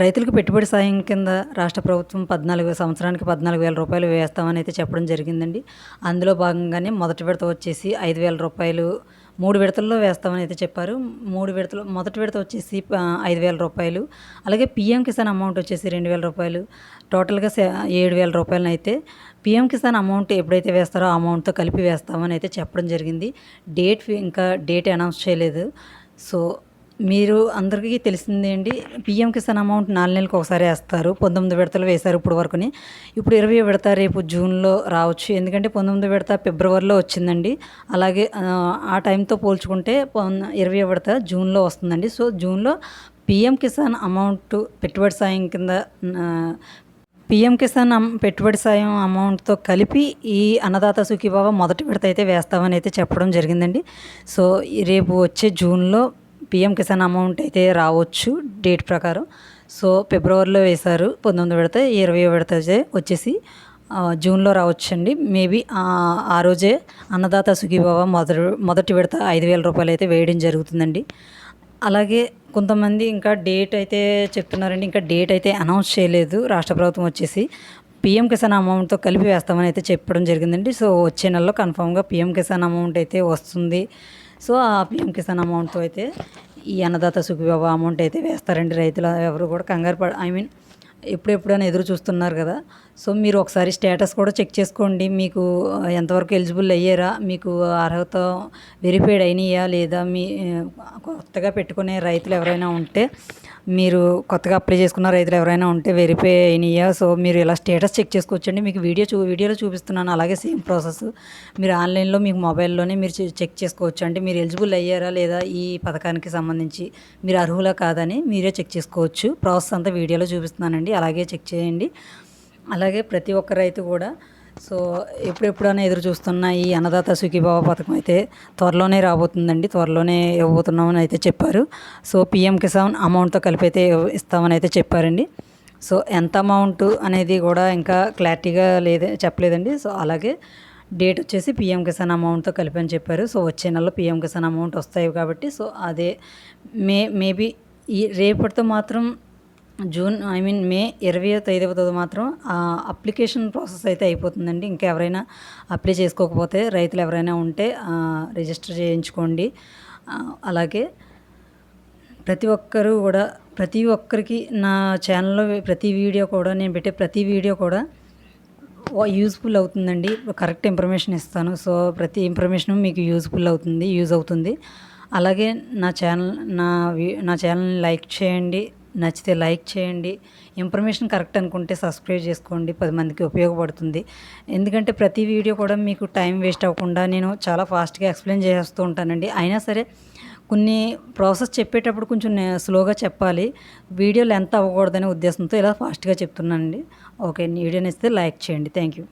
రైతులకు పెట్టుబడి సాయం కింద రాష్ట్ర ప్రభుత్వం పద్నాలుగు సంవత్సరానికి పద్నాలుగు వేల రూపాయలు వేస్తామని అయితే చెప్పడం జరిగిందండి. అందులో భాగంగానే మొదటి విడత వచ్చేసి ఐదు వేల రూపాయలు మూడు విడతల్లో వేస్తామని అయితే చెప్పారు. మూడు విడతలు మొదటి విడత వచ్చేసి ఐదు వేల రూపాయలు అలాగే పిఎం కిసాన్ అమౌంట్ వచ్చేసి రెండు వేల రూపాయలు టోటల్గా ఏడు వేల రూపాయలను అయితే పిఎం కిసాన్ అమౌంట్ ఎప్పుడైతే వేస్తారో ఆ అమౌంట్తో కలిపి వేస్తామని అయితే చెప్పడం జరిగింది. డేట్ ఇంకా డేట్ అనౌన్స్ చేయలేదు. సో మీరు అందరికీ తెలిసిందే అండి పిఎం కిసాన్ అమౌంట్ నాలుగు నెలలకు ఒకసారి వేస్తారు పంతొమ్మిది విడతలు వేశారు ఇప్పుడు వరకుని. ఇప్పుడు ఇరవై విడత రేపు జూన్లో రావచ్చు ఎందుకంటే పంతొమ్మిది విడత ఫిబ్రవరిలో వచ్చిందండి. అలాగే ఆ, టైంతో పోల్చుకుంటే ఇరవై విడత జూన్లో వస్తుందండి. సో జూన్లో పిఎం కిసాన్ అమౌంట్ పెట్టుబడి సాయం కింద పిఎం కిసాన్ పెట్టుబడి సాయం అమౌంట్తో కలిపి ఈ అన్నదాత సుఖీబాబా మొదటి విడత అయితే వేస్తామని అయితే చెప్పడం జరిగిందండి. సో రేపు వచ్చే జూన్లో పిఎం కిసాన్ అమౌంట్ అయితే రావచ్చు డేట్ ప్రకారం. సో ఫిబ్రవరిలో వేశారు పంతొమ్మిది విడత ఇరవై విడత వచ్చేసి జూన్లో రావచ్చండి. మేబీ ఆ రోజే అన్నదాత సుఖీభావ మొదటి మొదటి విడత ఐదు వేల రూపాయలు అయితే వేయడం జరుగుతుందండి. అలాగే కొంతమంది ఇంకా డేట్ అయితే చెప్తున్నారండి ఇంకా డేట్ అయితే అనౌన్స్ చేయలేదు. రాష్ట్ర ప్రభుత్వం వచ్చేసి పిఎం కిసాన్ అమౌంట్తో కలిపి వేస్తామని అయితే చెప్పడం జరిగిందండి. సో వచ్చే నెలలో కన్ఫామ్గా పిఎం కిసాన్ అమౌంట్ అయితే వస్తుంది. సో ఆ పిఎం కిసాన్ అమౌంట్తో అయితే ఈ అన్నదాత సుఖీబాబా అమౌంట్ అయితే వేస్తారండి రైతులు. ఎవరు కూడా కంగారు పడ ఐ మీన్ ఎప్పుడెప్పుడైనా ఎదురు చూస్తున్నారు కదా. సో మీరు ఒకసారి స్టేటస్ కూడా చెక్ చేసుకోండి. మీకు ఎంతవరకు ఎలిజిబుల్ అయ్యారా? మీకు అర్హత వెరిఫైడ్ అయినాయా లేదా? మీ కొత్తగా పెట్టుకునే రైతులు ఎవరైనా ఉంటే మీరు కొత్తగా అప్లై చేసుకున్న రైతులు ఎవరైనా ఉంటే వెరిఫై అయినాయా సో మీరు ఇలా స్టేటస్ చెక్ చేసుకోవచ్చండి. మీకు వీడియో చూ వీడియోలో చూపిస్తున్నాను. అలాగే సేమ్ ప్రాసెస్ మీరు ఆన్లైన్లో మీకు మొబైల్లోనే మీరు చె- చెక్ చేసుకోవచ్చు అంటే మీరు ఎలిజిబుల్ అయ్యారా లేదా ఈ పథకానికి సంబంధించి మీరు అర్హులా కాదని మీరే చెక్ చేసుకోవచ్చు. ప్రాసెస్ అంతా వీడియోలో చూపిస్తున్నానండి. అలాగే చెక్ చేయండి. అలాగే ప్రతి ఒక్క రైతు కూడా సో ఎప్పుడెప్పుడైనా ఎదురు చూస్తున్న ఈ అన్నదాత సుఖీభావ పథకం అయితే త్వరలోనే రాబోతుందండి. త్వరలోనే ఇవ్వబోతున్నామని అయితే చెప్పారు. సో పిఎం కిసాన్ అమౌంట్తో కలిపి అయితే ఇస్తామని అయితే చెప్పారండి. సో ఎంత అమౌంట్ అనేది కూడా ఇంకా క్లారిటీగా లేదే చెప్పలేదండి. సో అలాగే డేట్ వచ్చేసి పిఎం కిసాన్ అమౌంట్తో కలిపి అని చెప్పారు. సో వచ్చే నెలలో పిఎం కిసాన్ అమౌంట్ వస్తాయి కాబట్టి సో అదే మే మేబీ ఈ రేపటితో మాత్రం జూన్ ఐ మీన్ మే ఇరవై ఐదవ తేదీ మాత్రం అప్లికేషన్ ప్రాసెస్ అయితే అయిపోతుందండి. ఇంకా ఎవరైనా అప్లై చేసుకోకపోతే రైతులు ఎవరైనా ఉంటే రిజిస్టర్ చేయించుకోండి. అలాగే ప్రతి ఒక్కరూ కూడా ప్రతి ఒక్కరికి నా ఛానల్లో ప్రతి వీడియో కూడా నేను పెట్టే ప్రతి వీడియో కూడా యూజ్ఫుల్ అవుతుందండి. కరెక్ట్ ఇన్ఫర్మేషన్ ఇస్తాను. సో ప్రతి ఇన్ఫర్మేషన్ మీకు యూజ్ఫుల్ అవుతుంది యూజ్ అవుతుంది. అలాగే నా ఛానల్ నా నా ఛానల్ని లైక్ చేయండి. నచ్చితే లైక్ చేయండి. ఇన్ఫర్మేషన్ కరెక్ట్ అనుకుంటే సబ్స్క్రైబ్ చేసుకోండి. పది మందికి ఉపయోగపడుతుంది. ఎందుకంటే ప్రతి వీడియో కూడా మీకు టైం వేస్ట్ అవ్వకుండా నేను చాలా ఫాస్ట్గా ఎక్స్ప్లెయిన్ చేస్తూ ఉంటానండి. అయినా సరే కొన్ని ప్రాసెస్ చెప్పేటప్పుడు కొంచెం స్లోగా చెప్పాలి. వీడియో లెంత్ అవ్వకూడదనే ఉద్దేశంతో ఇలా ఫాస్ట్గా చెప్తున్నానండి. ఓకే వీడియోని ఇస్తే లైక్ చేయండి. Thank you.